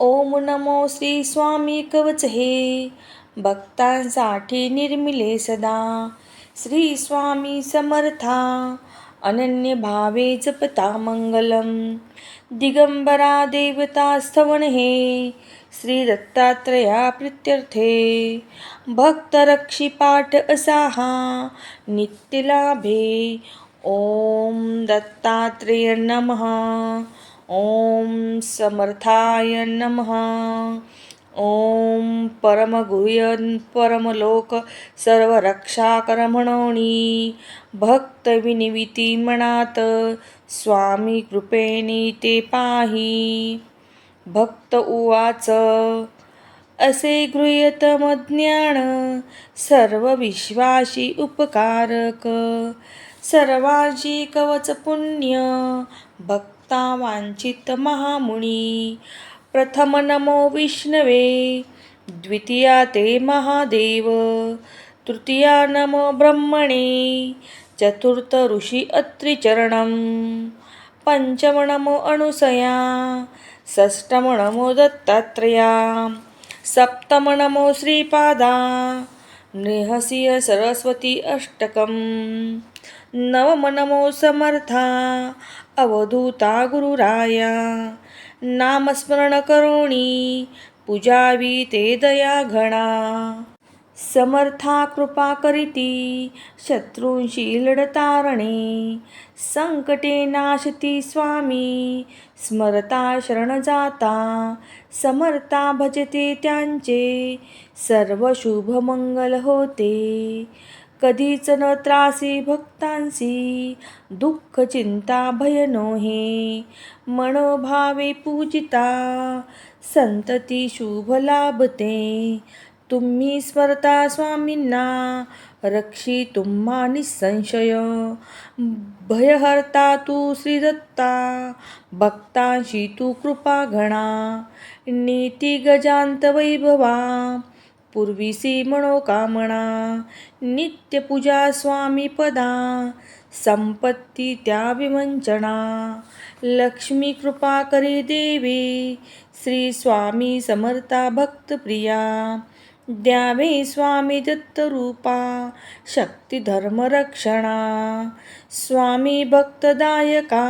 ओम नमो श्री स्वामी कवच हे भक्तांसाठी निर्मिले सदा. श्री स्वामी समर्था. अनन्य भावे जपता मंगलम. दिगंबरा देवता स्तवन हे. श्री दत्तात्रया प्रित्यर्थे. भक्तरक्षी पाठ असा हा ओम दत्तात्रेय नमः. ओम समर्थाय नमः। ओम परमगुह्य परमलोक सर्व रक्षाकर म्हणोनी भक्त विनिविती मनात स्वामी कृपेने ते पाही। भक्त उवाच असे गृह्यतम ज्ञान सर्व विश्वाशी उपकारक। सर्वांशी कवच पुण्य भक्त वांछित महामुनी। प्रथम नमो विष्णवे। द्वितीया ते महादेव। तृतीया नमो ब्रह्मणे। चतुर्थ ऋषी अत्रिचरणं। पंचम नमो अनुसया। षष्टम नमो दत्तात्रया। सप्तम नमो श्रीपादा। नृहसिय सरस्वती अष्टकम्। नवम नमो समर्था अवधूता गुरुराया। नामस्मरण करोणी पूजावी ते दया घणा समर्था कृपा करीती शत्रूंशी लढतारणे। संकटे नाशती स्वामी स्मरता शरण जाता। समर्था भजते त्यांचे सर्व शुभ मंगल होते। कधीच न त्रासी भक्तांसी दुःख चिंता भय नोहे. मनोभावे पूजिता संतती शुभ लाभते. तुम्ही स्मरता स्वामींना रक्षी तुम्हा निसंशय. भयहर्ता तू श्रीदत्ता भक्तांशी तू कृपा घणा. नीती गजांत वैभवा पूर्वीसी मनोकामना नित्य पूजा स्वामी पदा संपत्ती त्या विवंचना लक्ष्मी कृपा करी देवी श्री स्वामी समर्था भक्तप्रिया द्यावे स्वामी दत्तरूपा शक्ती धर्मरक्षणा स्वामी भक्तदायका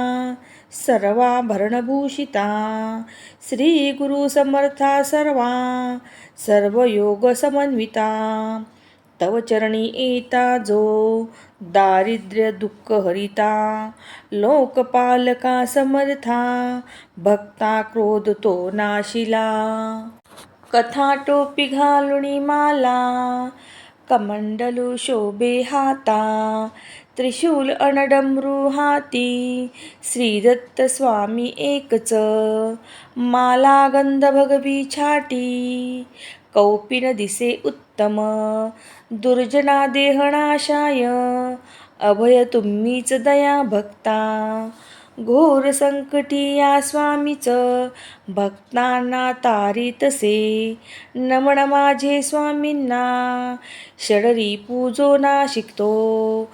सर्वाभरणभूषिता श्री गुरु समर्था सर्वा सर्व योग समन्विता। तव चरणी एता जो दारिद्र्य दुःख हरिता। लोकपालका समर्था भक्ता क्रोध तो नाशिला। कथा टोपी घालुणी माला कमंडलू शोभे हाता। त्रिशूल अनडमरू हाती श्री दत्त स्वामी एकच. माला गंध भगवी छाटी कौपिन दिसे उत्तम. दुर्जना देहनाशाय अभय तुम्हीच दया भक्ता. घोर संकटी या स्वामीच भक्तांना तारितसे नमन माझे स्वामींना शडरी पूजो ना शिकतो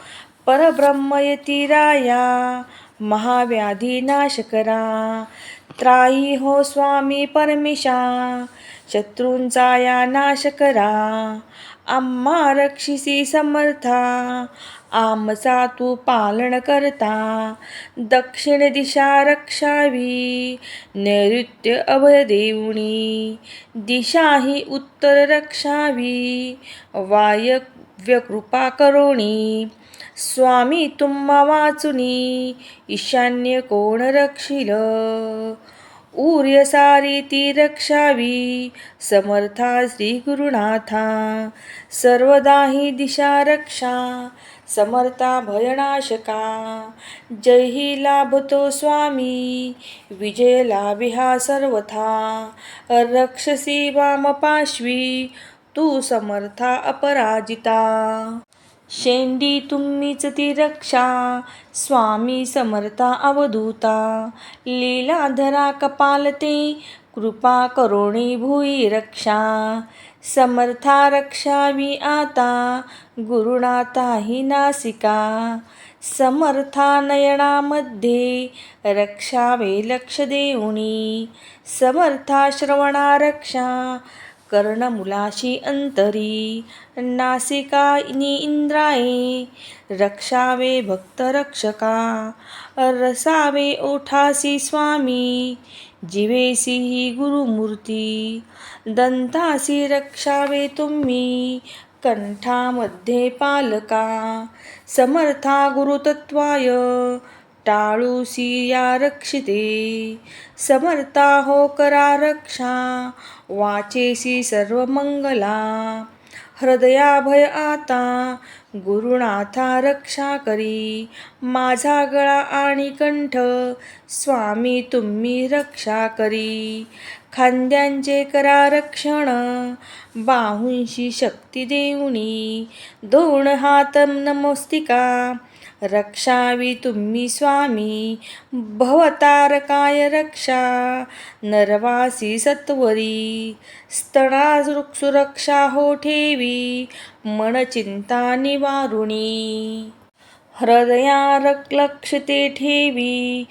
परब्रह्मयती राया महाव्याधी नाश करा हो स्वामी परमेशा शत्रूंचा या नाश करा आम्हा रक्षिसी समर्था आमचा तू पालन करता। दक्षिण दिशा रक्षावी नैऋत्य अभय देऊणी दिशा ही उत्तर रक्षावी वायव्य कृपा करोणी। स्वामी तुम्हा वाचुनी ईशान्य कोण रक्षिल? ऊर्य सारी ती रक्षावी समर्था श्री गुरुनाथा. सर्वदा ही दिशा रक्षा समर्था भयनाशका. जय ही लाभतो स्वामी विजय लाभिहा सर्वथा. रक्षसी वाम पाश्वी तू समर्था अपराजिता. शेंडी तुम्हीच ती रक्षा स्वामी समर्था अवधूता. लीलाधरा कपालते कृपा करोणी भुई रक्षा. समर्था रक्षावी आता गुरुनाथा ही नासिका. समर्था नयनामध्ये रक्षावे लक्ष देऊणी समर्था श्रवणा रक्षा कर्णमुलाशी अंतरी नासिकानी इंद्राये रक्षावे भक्तरक्षका रसावे ओठासी स्वामी जिवेसी ही गुरुमूर्ती दंतासी रक्षावे तुम्ही कंठामध्ये पालका समर्था गुरुतत्वाय टाळूसी या रक्षिते समर्था हो करा रक्षा वाचेसी सर्व मंगला हृदयाभय आता गुरुनाथा रक्षा करी. माझा गळा आणि कंठ स्वामी तुम्ही रक्षा करी. खांद्यांचे करा रक्षण बाहूंशी शक्ती देऊनी. दोन हात नमस्तिका रक्षावी तुम्ही स्वामी. भवतारकाय रक्षा. नरवासी सत्वरी. स्तना सुरक्षा हो ठेवी. मन चिंता निवारुणी. हृदया लक्षते ठेवी.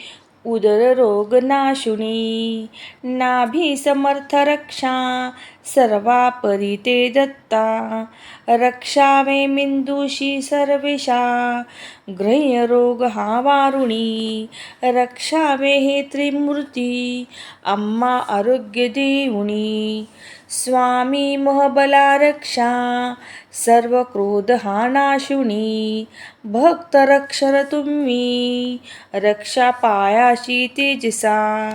उदर रोग नाशुनी नाभी समर्थ रक्षा. सर्वापरी ते दत्ता। रक्षावे मिंदूशी सर्वेशा ग्रह्य रोग हा वारुणी। रक्षावे हे त्रिमूर्ती। अम्मा आरोग्य देऊणी स्वामी महबला रक्षा। सर्व क्रोध हा नाशुनी भक्त रक्षर तुम्ही। रक्षा पायाशी तेजसा।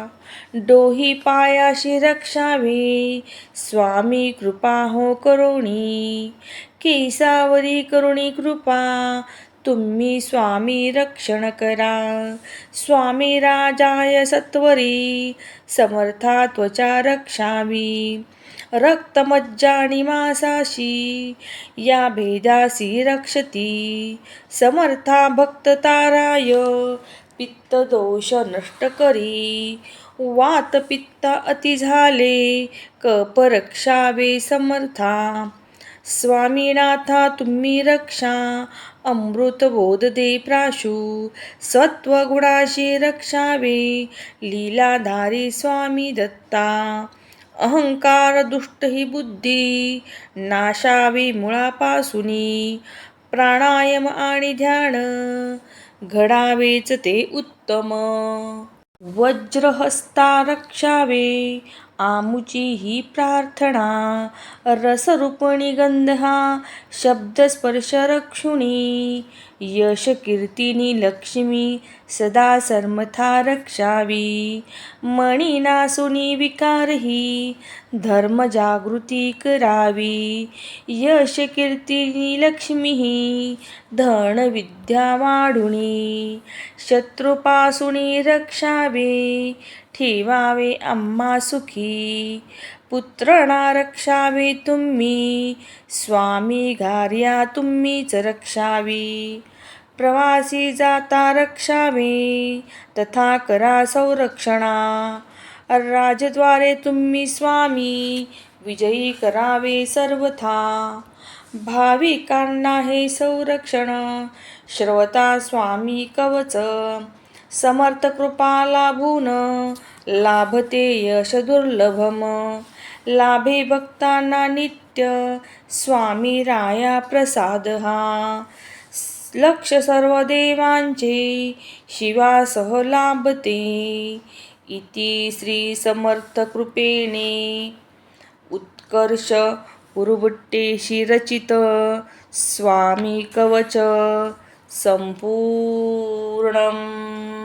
डोही पायाशी रक्षावी. स्वामी कृपा हो करुणी. केसावरी करुणी कृपा. तुम्ही स्वामी रक्षण करा. स्वामी राजाय सत्वरी. समर्था त्वचा रक्षावी. रक्तमज्जाणी मासाशी. या भेदासी रक्षती. समर्था भक्त ताराय. पित्त दोष नष्ट करी. वात पित्त अति झाले कप रक्षावे समर्था. स्वामीनाथा तुम्ही रक्षा. अमृत बोध दे प्राशू. सत्वगुणाशी रक्षावे. लीलाधारी स्वामी दत्ता. अहंकार दुष्ट ही बुद्धी. नाशावी मुळापासूनी. प्राणायाम आणि ध्यान. घडावेच ते उत्तम. वज्रहस्ता रक्षावे आमुची ही प्रार्थना. रसरूपणी गंधा शब्दस्पर्श रक्षुणी यश कीर्तिनी लक्ष्मी सदा सर्मथा रक्षावी. मणिनासुनी विकारही धर्म जागृती करावी. यश कीर्तिनी लक्ष्मी धन विद्या वाढुणी. शत्रुपासुनी रक्षावे. ठेवावे आम्हा सुखी. पुत्रणा रक्षावे तुम्ही स्वामी घार्या तुम्हीच रक्षावी. प्रवासी जाता रक्षावे तथा करा संरक्षणा. राजद्वारे तुम्ही स्वामी विजयी करावे सर्वथा. भाविकांना हे संरक्षण श्रवता स्वामी कवच. समर्थ कृपा लाभून लाभते यश दुर्लभम. लाभे भक्तांना नित्य स्वामी राया प्रसाद हा. लक्ष सर्व देवांचे शिवासह लाभते. इति श्री समर्थ कृपेने उत्कर्ष पुरबुट्टेशी रचित स्वामी कवच सम्पूर्णम्